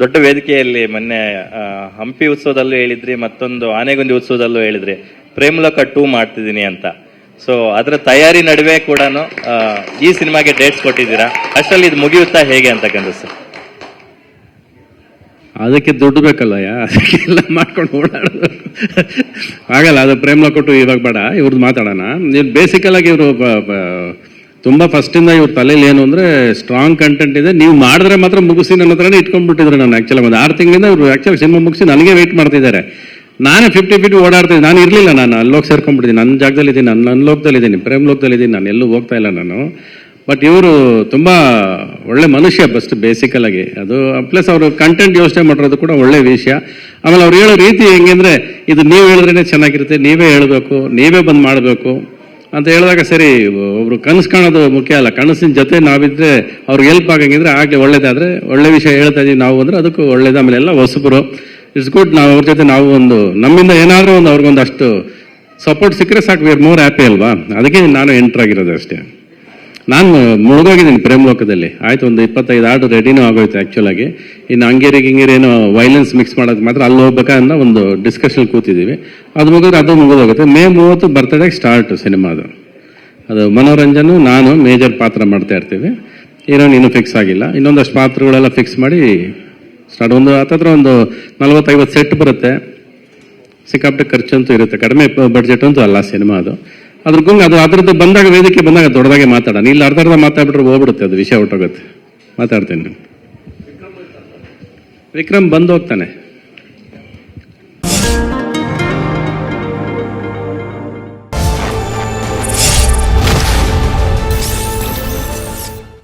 ದೊಡ್ಡ ವೇದಿಕೆಯಲ್ಲಿ ಮೊನ್ನೆ ಹಂಪಿ ಉತ್ಸವದಲ್ಲೂ ಹೇಳಿದ್ರಿ, ಮತ್ತೊಂದು ಆನೆಗುಂದಿ ಉತ್ಸವದಲ್ಲೂ ಹೇಳಿದ್ರಿ. ಪ್ರೇಮಲೋಕ ಟೂ ಮಾಡ್ತಿದ್ದೀನಿ ಅಂತ. ಸೊ ಅದರ ತಯಾರಿ ನಡುವೆ ಕೂಡ ಈ ಸಿನಿಮಾಗೆ ಡೇಟ್ಸ್ ಕೊಟ್ಟಿದ್ದೀರಾ? ಅಷ್ಟರಲ್ಲಿ ಇದು ಮುಗಿಯುತ್ತಾ ಹೇಗೆ ಅಂತಕ್ಕಂಥ ಸರ್. ಅದಕ್ಕೆ ದುಡ್ಡು ಬೇಕಲ್ಲ ಯಾ? ಅದಕ್ಕೆಲ್ಲ ಮಾಡ್ಕೊಂಡು ಓಡಾಡೋದು. ಆಗಲ್ಲ, ಅದು ಪ್ರೇಮಲಕ ಟೂ ಇವಾಗ ಬೇಡ, ಇವ್ರದ್ದು ಮಾತಾಡೋಣ. ಬೇಸಿಕಲ್ ಆಗಿ ಇವರು ತುಂಬ ಫಸ್ಟಿಂದ ಇವ್ರ ತಲೆಯಲ್ಲಿ ಏನು ಅಂದರೆ ಸ್ಟ್ರಾಂಗ್ ಕಂಟೆಂಟ್ ಇದೆ. ನೀವು ಮಾಡಿದ್ರೆ ಮಾತ್ರ ಮುಗಿಸಿ ನನ್ನ ಹತ್ರನೇ ಇಟ್ಕೊಂಡ್ಬಿಟ್ಟಿದ್ರು ನಾನು ಆ್ಯಕ್ಚುಲಿ ಒಂದು ಆರು ತಿಂಗಳಿಂದ ಇವರು ಆ್ಯಕ್ಚುಲಿ ಸಿನಿಮಾ ಮುಗಿಸಿ ನನಗೆ ವೆಯ್ಟ್ ಮಾಡ್ತಿದ್ದಾರೆ. ನಾನೇ ಫಿಫ್ಟಿ ಫಿಫ್ಟಿ ಓಡಾಡ್ತೀನಿ ನಾನು ಇರಲಿಲ್ಲ, ನಾನು ಅಲ್ಲೋಗಿ ಸೇರ್ಕೊಂಡ್ಬಿಟ್ಟಿದ್ದೀನಿ. ನನ್ನ ಜಾಗದಲ್ಲಿ ಇದ್ದೀನಿ ನನ್ನ ನನ್ನ ಲೋಕದಲ್ಲಿ ಇದ್ದೀನಿ, ಪ್ರೇಮ್ ಲೋಕದಲ್ಲಿ ಇದ್ದೀನಿ, ನಾನು ಎಲ್ಲೂ ಹೋಗ್ತಾ ಇಲ್ಲ ನಾನು. ಬಟ್ ಇವರು ತುಂಬ ಒಳ್ಳೆ ಮನುಷ್ಯ ಬಸ್ಟ್ ಬೇಸಿಕಲ್ ಆಗಿ. ಅದು ಪ್ಲಸ್ ಅವರು ಕಂಟೆಂಟ್ ಯೋಚನೆ ಮಾಡಿರೋದು ಕೂಡ ಒಳ್ಳೆ ವಿಷಯ. ಆಮೇಲೆ ಅವ್ರು ಹೇಳೋ ರೀತಿ ಹೆಂಗಂದ್ರೆ ಇದು ನೀವು ಹೇಳಿದ್ರೇ ಚೆನ್ನಾಗಿರುತ್ತೆ, ನೀವೇ ಹೇಳಬೇಕು, ನೀವೇ ಬಂದು ಮಾಡಬೇಕು. ಅಂತ ಹೇಳಿದಾಗ ಸರಿ, ಒಬ್ರು ಕನಸು ಕಾಣೋದು ಮುಖ್ಯ ಅಲ್ಲ. ಕನಸಿನ ಜೊತೆ ನಾವಿದ್ರೆ ಅವ್ರಿಗೆ ಹೆಲ್ಪ್ ಆಗಂಗಿದ್ರೆ ಆಗಲಿ ಒಳ್ಳೇದಾದ್ರೆ ಒಳ್ಳೆ ವಿಷಯ ಹೇಳ್ತಾ ಇದೀವಿ ನಾವು ಅಂದ್ರೆ ಅದಕ್ಕೂ ಒಳ್ಳೇದು. ಆಮೇಲೆ ಎಲ್ಲ ಹೊಸಬರು. ಇಟ್ಸ್ ಗುಡ್ ನಾವು ಅವ್ರ ಜೊತೆ ನಾವು ಒಂದು, ನಮ್ಮಿಂದ ಏನಾದರೂ ಒಂದು ಅವ್ರಿಗೊಂದು ಅಷ್ಟು ಸಪೋರ್ಟ್ ಸಿಕ್ಕರೆ ಸಾಕು. ವಿ ಆರ್ ಮೋರ್ ಹ್ಯಾಪಿ ಅಲ್ವಾ? ಅದಕ್ಕೆ ನಾನು ಎಂಟರ್ ಆಗಿರೋದು ಅಷ್ಟೇ. ನಾನು ಮುಳುಗೋಗಿದ್ದೀನಿ ಪ್ರೇಮ್ ಲೋಕದಲ್ಲಿ ಆಯ್ತು, ಒಂದು ಇಪ್ಪತ್ತೈದು ಆರ್ಡರ್ ರೆಡಿನೂ ಆಗೋಯ್ತು ಆ್ಯಕ್ಚುಲಾಗಿ ಇನ್ನು ಹಂಗೇರಿ ಗಿಂಗೇರಿ ಏನೋ ವೈಲೆನ್ಸ್ ಮಿಕ್ಸ್ ಮಾಡೋದು ಮಾತ್ರ ಅಲ್ಲಿ ಹೋಗ್ಬೇಕಾ ಅನ್ನೋ ಒಂದು ಡಿಸ್ಕಷನ್ ಕೂತಿದ್ದೀವಿ. ಅದು ಮುಗಿದ್ರೆ ಅದು ಮುಗಿದೋಗುತ್ತೆ. ಮೇ ಮೂವತ್ತು ಬರ್ತಡೇಗೆ ಸ್ಟಾರ್ಟ್ ಸಿನಿಮಾ ಅದು. ಅದು ಮನೋರಂಜನು ನಾನು ಮೇಜರ್ ಪಾತ್ರ ಮಾಡ್ತಾ ಇರ್ತೀವಿ. ಏನೋ ಇನ್ನೂ ಫಿಕ್ಸ್ ಆಗಿಲ್ಲ. ಇನ್ನೊಂದಷ್ಟು ಪಾತ್ರಗಳೆಲ್ಲ ಫಿಕ್ಸ್ ಮಾಡಿ ಸ್ಟಾರ್ಟ್ ಒಂದು, ಹತ್ತತ್ರ ಒಂದು ನಲ್ವತ್ತೈವತ್ತು ಸೆಟ್ ಬರುತ್ತೆ. ಸಿಕ್ಕಾಪಟ್ಟೆ ಖರ್ಚಂತೂ ಇರುತ್ತೆ. ಕಡಿಮೆ ಬಡ್ಜೆಟ್ ಅಂತೂ ಅಲ್ಲ ಸಿನಿಮಾ ಅದು. ಅದ್ರ ಗುಂಗ್ ಅದು ಅದ್ರದ್ದು ಬಂದಾಗ ವೇದಿಕೆ ಬಂದಾಗ ದೊಡ್ಡದಾಗೆ ಮಾತಾಡೋಣ. ಇಲ್ಲಿ ಅರ್ಧ ಅರ್ಧ ಮಾತಾಡ್ಬಿಟ್ರೆ ಹೋಗ್ಬಿಡುತ್ತೆ ಅದು ವಿಷಯ ಹೊಟ್ಟೋಗುತ್ತೆ ಮಾತಾಡ್ತೇನೆ ವಿಕ್ರಮ್ ಬಂದು ಹೋಗ್ತಾನೆ